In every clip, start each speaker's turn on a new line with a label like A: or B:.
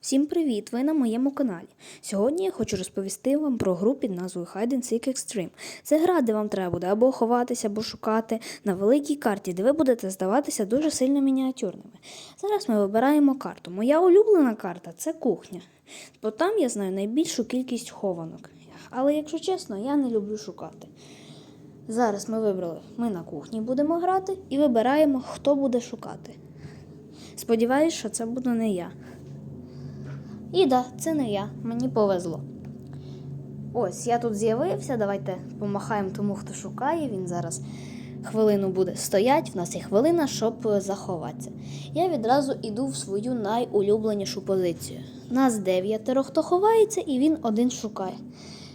A: Всім привіт! Ви на моєму каналі. Сьогодні я хочу розповісти вам про гру під назвою Hide and Seek Extreme. Це гра, де вам треба буде або ховатися, або шукати на великій карті, де ви будете здаватися дуже сильно мініатюрними. Зараз ми вибираємо карту. Моя улюблена карта це кухня, бо там я знаю найбільшу кількість хованок. Але якщо чесно, я не люблю шукати. Зараз ми вибрали, ми на кухні будемо грати і вибираємо, хто буде шукати. Сподіваюсь, що це буде не я. І да, це не я. Мені повезло. Ось, я тут з'явився. Давайте помахаємо тому, хто шукає. Він зараз хвилину буде стоять. В нас є хвилина, щоб заховатися. Я відразу йду в свою найулюбленішу позицію. Нас дев'ятеро, хто ховається, і він один шукає.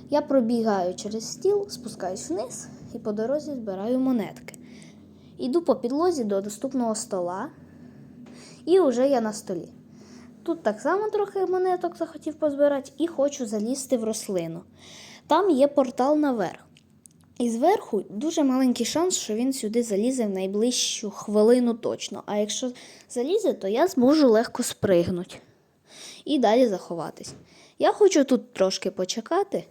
A: Я пробігаю через стіл, спускаюсь вниз і по дорозі збираю монетки. Іду по підлозі до доступного стола, і вже я на столі. Тут так само трохи монеток захотів позбирати і хочу залізти в рослину. Там є портал наверх. І зверху дуже маленький шанс, що він сюди залізе в найближчу хвилину точно. А якщо залізе, то я зможу легко спригнути і далі заховатись. Я хочу тут трошки почекати,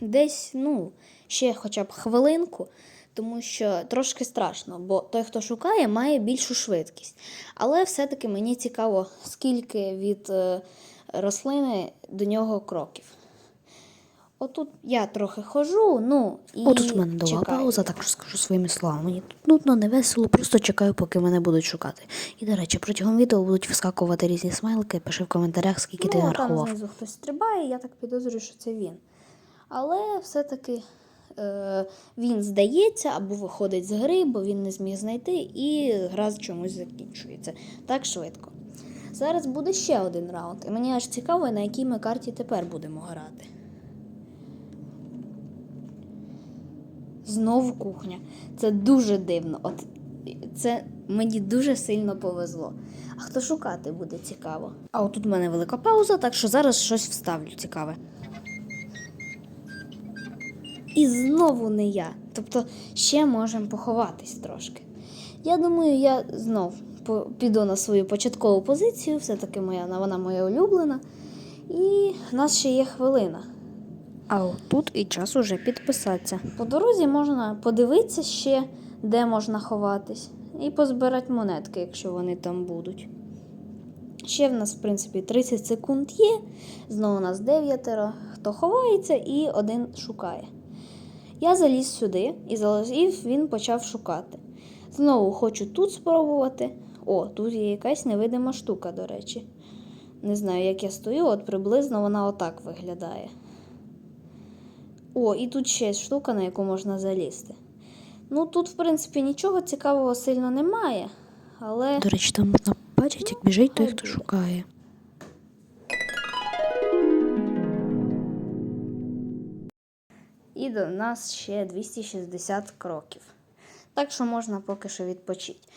A: десь, ну, ще хоча б хвилинку, тому що трошки страшно, бо той, хто шукає, має більшу швидкість. Але все-таки мені цікаво, скільки від е, рослини до нього кроків. Отут я трохи хожу, ну і
B: Отут в мене довга пауза, так що скажу своїми словами. Мені тут нудно, не весело, просто чекаю, поки мене будуть шукати. І, до речі, протягом відео будуть вискакувати різні смайлики, пиши в коментарях, скільки ти
A: ну, а
B: нарахував.
A: Там знизу хтось стрибає, я так підозрюю, що це він. Але все-таки він здається або виходить з гри, бо він не зміг знайти, і гра чомусь закінчується так швидко. Зараз буде ще один раунд, і мені аж цікаво, на якій ми карті тепер будемо грати. Знову кухня. Це дуже дивно. От це мені дуже сильно повезло. А хто шукати буде цікаво? А отут в мене велика пауза, так що зараз щось вставлю цікаве. І знову не я. Тобто ще можемо поховатись трошки. Я думаю, я знов піду на свою початкову позицію, все-таки моя, вона моя улюблена. І в нас ще є хвилина.
B: А отут і час уже підписатися.
A: По дорозі можна подивитися ще, де можна ховатись, і позбирати монетки, якщо вони там будуть. Ще в нас, в принципі, 30 секунд є. Знову у нас дев'ятеро, хто ховається, і один шукає. Я заліз сюди і залазив, він почав шукати. Знову хочу тут спробувати. О, тут є якась невидима штука, до речі. Не знаю, як я стою, от приблизно вона отак виглядає. О, і тут ще штука, на яку можна залізти. Ну, тут, в принципі, нічого цікавого сильно немає, але.
B: До речі, там можна бачити, як біжить той, хто
A: буде.
B: шукає.
A: І до нас ще 260 кроків. Так що можна поки що відпочити.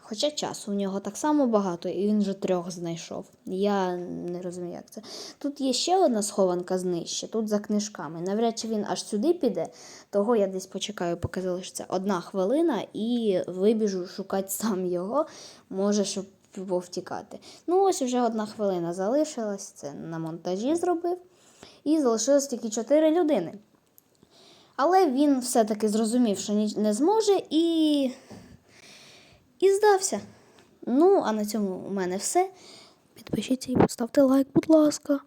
A: Хоча часу у нього так само багато, і він вже трьох знайшов. Я не розумію, як це. Тут є ще одна схованка знижче, тут за книжками. Навряд чи він аж сюди піде, того я десь почекаю, поки залишиться одна хвилина, і вибіжу шукати сам його, може, щоб повтікати. Ну, ось вже одна хвилина залишилась, це на монтажі зробив. І залишилось тільки чотири людини. Але він все-таки зрозумів, що не зможе, і. і здався. Ну, а на цьому у мене все.
B: Підпишіться і поставте лайк, будь ласка.